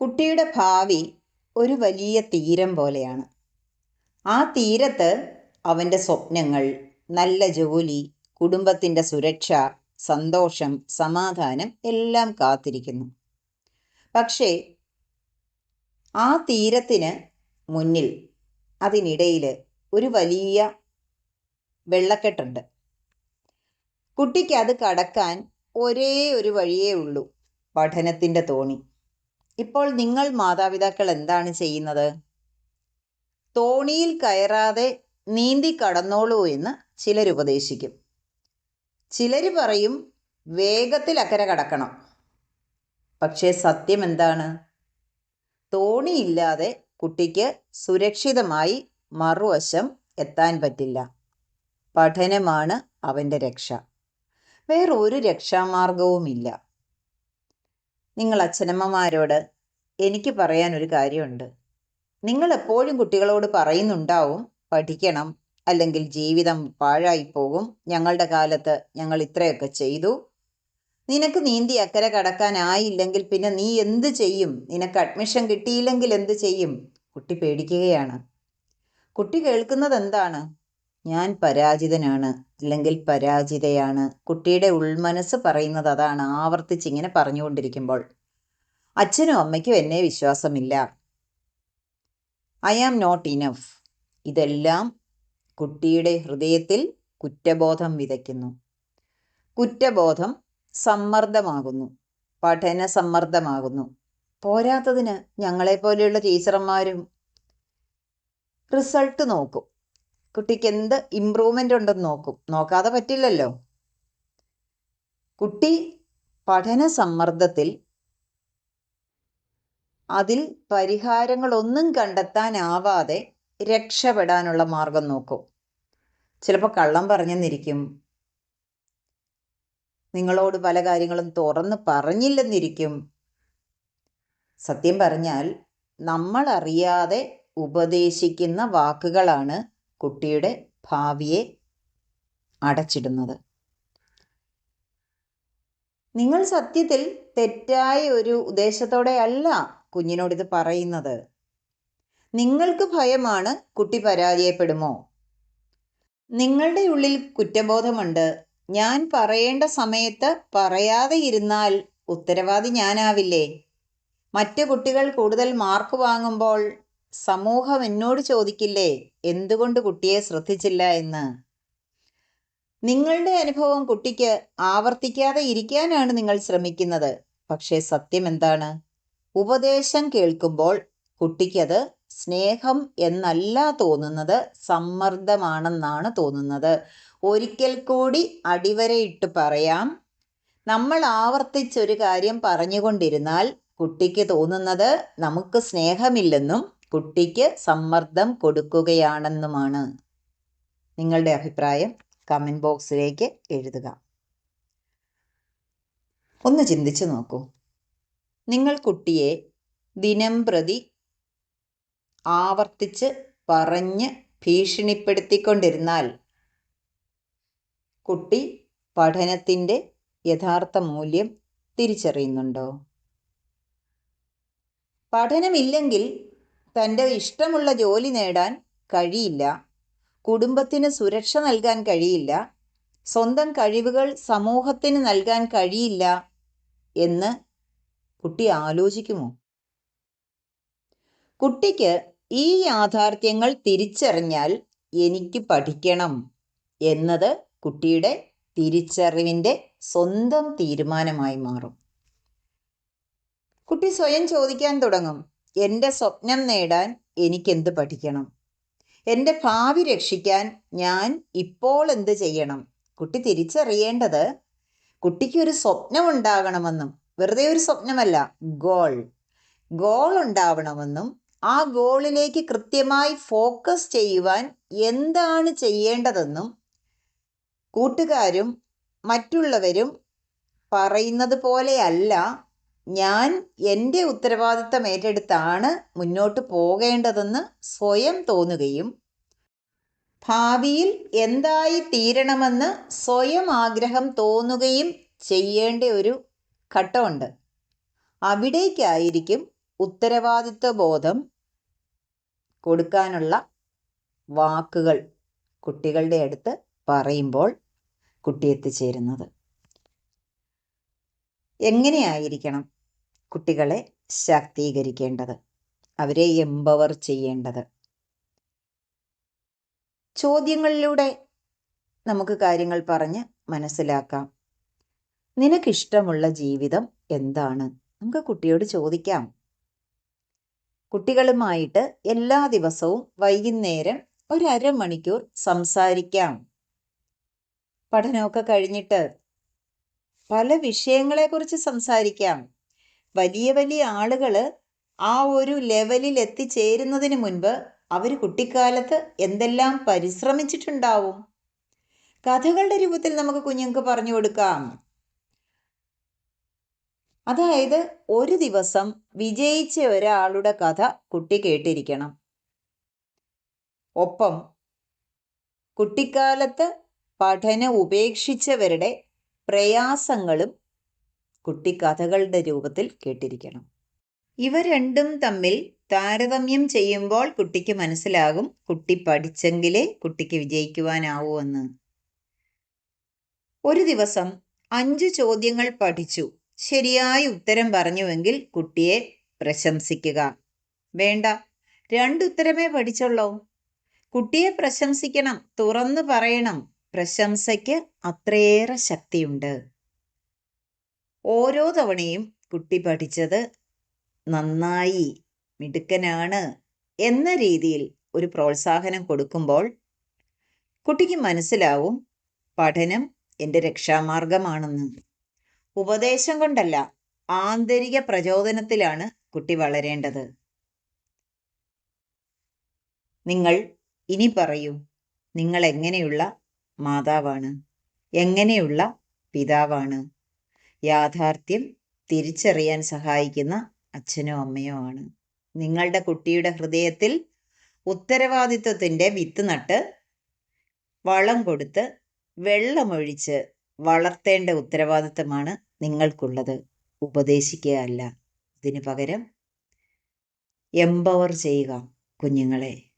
കുട്ടിയുടെ ഭാവി ഒരു വലിയ തീരം പോലെയാണ്. ആ തീരത്ത് അവന്റെ സ്വപ്നങ്ങൾ നല്ല ജോലി കുടുംബത്തിന്റെ സുരക്ഷ സന്തോഷം സമാധാനം എല്ലാം കാത്തിരിക്കുന്നു. പക്ഷേ ആ തീരത്തിന് മുന്നിൽ അതിനിടയിൽ ഒരു വലിയ വെള്ളക്കെട്ടുണ്ട്. കുട്ടിക്ക് അത് കടക്കാൻ ഒരേ ഒരു വഴിയേ ഉള്ളൂ പഠനത്തിന്റെ തോണി. ഇപ്പോൾ നിങ്ങൾ മാതാപിതാക്കൾ എന്താണ് ചെയ്യുന്നത്? തോണിയിൽ കയറാതെ നീന്തി കടന്നോളൂ എന്ന് ചിലർ ഉപദേശിക്കും. ചിലർ പറയും വേഗത്തിൽ അക്കരെ കടക്കണം. പക്ഷേ സത്യം എന്താണ്? തോണിയില്ലാതെ കുട്ടിക്ക് സുരക്ഷിതമായി മറുവശം എത്താൻ പറ്റില്ല. പഠനമാണ് അവന്റെ രക്ഷ. വേറൊരു രക്ഷാമാർഗവുമില്ല. നിങ്ങൾ അച്ഛനമ്മമാരോട് എനിക്ക് പറയാൻ ഒരു കാര്യമുണ്ട്. നിങ്ങൾ എപ്പോഴും കുട്ടികളോട് പറയുന്നുണ്ടാവും പഠിക്കണം അല്ലെങ്കിൽ ജീവിതം പാഴായി പോകും ഞങ്ങളുടെ കാലത്ത് ഞങ്ങൾ ഇത്രയൊക്കെ ചെയ്തു. നിനക്ക് നീന്തി അക്കരെ കടക്കാനായില്ലെങ്കിൽ പിന്നെ നീ എന്ത് ചെയ്യും? നിനക്ക് അഡ്മിഷൻ കിട്ടിയില്ലെങ്കിൽ എന്ത് ചെയ്യും? കുട്ടി പേടിക്കുകയാണ്. കുട്ടി കേൾക്കുന്നത് എന്താണ് ഞാൻ പരാജിതനാണ് അല്ലെങ്കിൽ പരാജിതയാണ്. കുട്ടിയുടെ ഉൾമനസ്സ് പറയുന്നത് അതാണ് ആവർത്തിച്ച് ഇങ്ങനെ പറഞ്ഞുകൊണ്ടിരിക്കുമ്പോൾ. അച്ഛനും അമ്മയ്ക്കും എന്നെ വിശ്വാസമില്ല. ഐ ആം നോട്ട് ഇനഫ് ഇതെല്ലാം കുട്ടിയുടെ ഹൃദയത്തിൽ കുറ്റബോധം വിതയ്ക്കുന്നു. കുറ്റബോധം സമ്മർദ്ദമാകുന്നു. പഠന സമ്മർദ്ദമാകുന്നു. പോരാത്തതിന് ഞങ്ങളെപ്പോലെയുള്ള ടീച്ചർമാരും റിസൾട്ട് നോക്കും. കുട്ടിക്ക് എന്ത് ഇമ്പ്രൂവ്മെന്റ് ഉണ്ടെന്ന് നോക്കും. നോക്കാതെ പറ്റില്ലല്ലോ. കുട്ടി പഠന സമ്മർദ്ദത്തിൽ അതിൽ പരിഹാരങ്ങളൊന്നും കണ്ടെത്താനാവാതെ രക്ഷപ്പെടാനുള്ള മാർഗം നോക്കും. ചിലപ്പോൾ കള്ളം പറഞ്ഞെന്നിരിക്കും. നിങ്ങളോട് പല കാര്യങ്ങളും തുറന്ന് പറഞ്ഞില്ലെന്നിരിക്കും. സത്യം പറഞ്ഞാൽ നമ്മൾ അറിയാതെ ഉപദേശിക്കുന്ന വാക്കുകളാണ് കുട്ടിയുടെ ഭാവിയെ അടച്ചിടുന്നത്. നിങ്ങൾ സത്യത്തിൽ തെറ്റായ ഒരു ഉദ്ദേശത്തോടെ അല്ല കുഞ്ഞിനോട് ഇത് പറയുന്നത്. നിങ്ങൾക്ക് ഭയമാണ് കുട്ടി പരാജയപ്പെടുമോ? നിങ്ങളുടെ ഉള്ളിൽ കുറ്റബോധമുണ്ട്. ഞാൻ പറയേണ്ട സമയത്ത് പറയാതെ ഇരുന്നാൽ ഉത്തരവാദി ഞാനാവില്ലേ? മറ്റു കുട്ടികൾ കൂടുതൽ മാർക്ക് വാങ്ങുമ്പോൾ സമൂഹം എന്നോട് ചോദിക്കില്ലേ എന്തുകൊണ്ട് കുട്ടിയെ ശ്രദ്ധിച്ചില്ല എന്ന്? നിങ്ങളുടെ അനുഭവം കുട്ടിക്ക് ആവർത്തിക്കാതെ ഇരിക്കാനാണ് നിങ്ങൾ ശ്രമിക്കുന്നത്. പക്ഷേ സത്യം എന്താണ്? ഉപദേശം കേൾക്കുമ്പോൾ കുട്ടിക്കത് സ്നേഹം എന്നല്ല തോന്നുന്നത് സമ്മർദ്ദമാണെന്നാണ് തോന്നുന്നത്. ഒരിക്കൽ കൂടി അടിവരയിട്ട് പറയാം. നമ്മൾ ആവർത്തിച്ചൊരു കാര്യം പറഞ്ഞുകൊണ്ടിരുന്നാൽ കുട്ടിക്ക് തോന്നുന്നത് നമുക്ക് സ്നേഹമില്ലെന്നും കുട്ടിക്ക് സമ്മർദ്ദം കൊടുക്കുകയാണെന്നുമാണ്. നിങ്ങളുടെ അഭിപ്രായം കമന്റ് ബോക്സിലേക്ക് എഴുതുക. ഒന്ന് ചിന്തിച്ചു നോക്കൂ. നിങ്ങൾ കുട്ടിയെ ദിനം പ്രതി ആവർത്തിച്ച് പറഞ്ഞ് ഭീഷണിപ്പെടുത്തിക്കൊണ്ടിരുന്നാൽ കുട്ടി പഠനത്തിന്റെ യഥാർത്ഥ മൂല്യം തിരിച്ചറിയുന്നുണ്ടോ? പഠനമില്ലെങ്കിൽ തന്റെ ഇഷ്ടമുള്ള ജോലി നേടാൻ കഴിയില്ല. കുടുംബത്തിന് സുരക്ഷ നൽകാൻ കഴിയില്ല. സ്വന്തം കഴിവുകൾ സമൂഹത്തിന് നൽകാൻ കഴിയില്ല എന്ന് കുട്ടി ആലോചിക്കുമോ? കുട്ടിക്ക് ഈ യാഥാർത്ഥ്യങ്ങൾ തിരിച്ചറിഞ്ഞാൽ എനിക്ക് പഠിക്കണം എന്നത് കുട്ടിയുടെ തിരിച്ചറിവിന്റെ സ്വന്തം തീരുമാനമായി മാറും. കുട്ടി സ്വയം ചോദിക്കാൻ തുടങ്ങും. എന്റെ സ്വപ്നം നേടാൻ എനിക്കെന്ത് പഠിക്കണം? എന്റെ ഭാവി രക്ഷിക്കാൻ ഞാൻ ഇപ്പോൾ എന്ത് ചെയ്യണം? കുട്ടി തിരിച്ചറിയേണ്ടത് കുട്ടിക്കൊരു സ്വപ്നം ഉണ്ടാകണമെന്നും വെറുതെ ഒരു സ്വപ്നമല്ല ഗോൾ ഗോൾ ഉണ്ടാവണമെന്നും ആ ഗോളിലേക്ക് കൃത്യമായി ഫോക്കസ് ചെയ്യുവാൻ എന്താണ് ചെയ്യേണ്ടതെന്നും കൂട്ടുകാരും മറ്റുള്ളവരും പറയുന്നത് പോലെയല്ല ഞാൻ എന്റെ ഉത്തരവാദിത്തം ഏറ്റെടുത്താണ് മുന്നോട്ട് പോകേണ്ടതെന്ന് സ്വയം തോന്നുകയും ഭാവിയിൽ എന്തായി തീരണമെന്ന് സ്വയം ആഗ്രഹം തോന്നുകയും ചെയ്യേണ്ട ഒരു ഘട്ടമുണ്ട്. അവിടേക്കായിരിക്കും ഉത്തരവാദിത്വ ബോധം കൊടുക്കാനുള്ള വാക്കുകൾ കുട്ടികളുടെ അടുത്ത് പറയുമ്പോൾ കുട്ടി എത്തിച്ചേരുന്നത് എങ്ങനെയായിരിക്കണം കുട്ടികളെ ശാക്തീകരിക്കേണ്ടത്? അവരെ എംപവർ ചെയ്യേണ്ടത്? ചോദ്യങ്ങളിലൂടെ നമുക്ക് കാര്യങ്ങൾ പറഞ്ഞ് മനസ്സിലാക്കാം. നിനക്കിഷ്ടമുള്ള ജീവിതം എന്താണ്? നമുക്ക് കുട്ടിയോട് ചോദിക്കാം. കുട്ടികളുമായിട്ട് എല്ലാ ദിവസവും വൈകുന്നേരം ഒരു അരമണിക്കൂർ സംസാരിക്കാം. പഠനമൊക്കെ കഴിഞ്ഞിട്ട് പല വിഷയങ്ങളെക്കുറിച്ച് സംസാരിക്കാം. വലിയ വലിയ ആളുകൾ ആ ഒരു ലെവലിൽ എത്തിച്ചേരുന്നതിന് മുൻപ് അവർ കുട്ടിക്കാലത്ത് എന്തെല്ലാം പരിശ്രമിച്ചിട്ടുണ്ടാവും? കഥകളുടെ രൂപത്തിൽ നമുക്ക് കുഞ്ഞുങ്ങൾക്ക് പറഞ്ഞു കൊടുക്കാം. അതായത് ഒരു ദിവസം വിജയിച്ച ഒരാളുടെ കഥ കുട്ടി കേട്ടിരിക്കണം. ഒപ്പം കുട്ടിക്കാലത്ത് പഠനം ഉപേക്ഷിച്ചവരുടെ പ്രയാസങ്ങളും കുട്ടി കഥകളുടെ രൂപത്തിൽ കേട്ടിരിക്കണം. ഇവ രണ്ടും തമ്മിൽ താരതമ്യം ചെയ്യുമ്പോൾ കുട്ടിക്ക് മനസ്സിലാകും കുട്ടി പഠിച്ചെങ്കിലേ കുട്ടിക്ക് വിജയിക്കുവാനാവൂ എന്ന്. ഒരു ദിവസം അഞ്ച് ചോദ്യങ്ങൾ പഠിച്ചു. ശരിയായി ഉത്തരം പറഞ്ഞുവെങ്കിൽ കുട്ടിയെ പ്രശംസിക്കുക. വേണ്ട രണ്ടുത്തരമേ പഠിച്ചുള്ളൂ. കുട്ടിയെ പ്രശംസിക്കണം തുറന്നു പറയണം. പ്രശംസയ്ക്ക് അത്രയേറെ ശക്തിയുണ്ട്. ഓരോ തവണയും കുട്ടി പഠിച്ചത് നന്നായി മിടുക്കനാണ് എന്ന രീതിയിൽ ഒരു പ്രോത്സാഹനം കൊടുക്കുമ്പോൾ കുട്ടിക്ക് മനസ്സിലാവും പഠനം എന്റെ രക്ഷാമാർഗമാണെന്ന്. ഉപദേശം കൊണ്ടല്ല ആന്തരിക പ്രചോദനത്തിലാണ് കുട്ടി വളരേണ്ടത്. നിങ്ങൾ ഇനി പറയൂ നിങ്ങൾ എങ്ങനെയുള്ള മാതാവാണ്. എങ്ങനെയുള്ള പിതാവാണ്. യാഥാർത്ഥ്യം തിരിച്ചറിയാൻ സഹായിക്കുന്ന അച്ഛനോ അമ്മയോ ആണ്. നിങ്ങളുടെ കുട്ടിയുടെ ഹൃദയത്തിൽ ഉത്തരവാദിത്വത്തിന്റെ വിത്ത് നട്ട് വളം കൊടുത്ത് വെള്ളമൊഴിച്ച് വളർത്തേണ്ട ഉത്തരവാദിത്വമാണ് നിങ്ങൾക്കുള്ളത്. ഉപദേശിക്കുക അല്ല. ഇതിനു പകരം എംപവർ ചെയ്യുക കുഞ്ഞുങ്ങളെ.